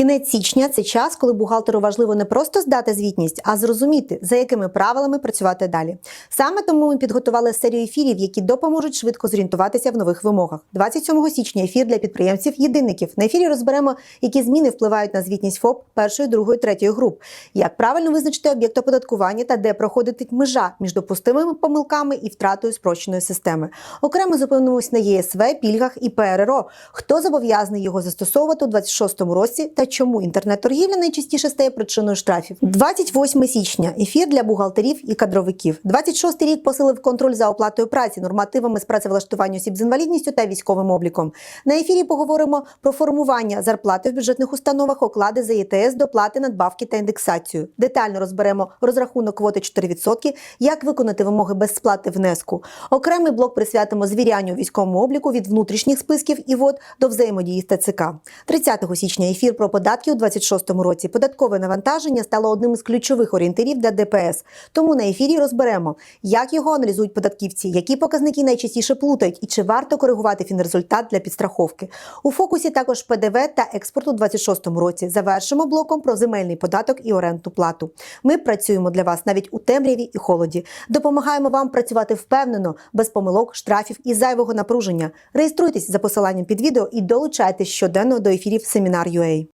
Кінець січня це час, коли бухгалтеру важливо не просто здати звітність, а зрозуміти, за якими правилами працювати далі. Саме тому ми підготували серію ефірів, які допоможуть швидко зорієнтуватися в нових вимогах. 27 січня ефір для підприємців-єдинників. На ефірі розберемо, які зміни впливають на звітність ФОП першої, другої, третьої груп, як правильно визначити об'єкт оподаткування та де проходить межа між допустимими помилками і втратою спрощеної системи. Окремо зупинимось на ЄСВ, пільгах і ПРРО. Хто зобов'язаний його застосовувати у 26-му році та чому інтернет-торгівля найчастіше стає причиною штрафів? 28 січня ефір для бухгалтерів і кадровиків. 26-й рік посилив контроль за оплатою праці, нормативами з працевлаштування осіб з інвалідністю та військовим обліком. На ефірі поговоримо про формування зарплати в бюджетних установах, оклади за ЄТС, доплати, надбавки та індексацію. Детально розберемо розрахунок квоти 4%, як виконати вимоги без сплати внеску. Окремий блок присвятимо звірянню військовому обліку від внутрішніх списків і вод до взаємодії з ТЦК. 30 січня ефір про податки у 26-му році. Податкове навантаження стало одним із ключових орієнтирів для ДПС. Тому на ефірі розберемо, як його аналізують податківці, які показники найчастіше плутають і чи варто коригувати фінрезультат для підстраховки. У фокусі також ПДВ та експорт у 26-му році. Завершимо блоком про земельний податок і орендну плату. Ми працюємо для вас навіть у темряві і холоді. Допомагаємо вам працювати впевнено, без помилок, штрафів і зайвого напруження. Реєструйтесь за посиланням під відео і долучайтесь щоденно до ефірів семінар UA.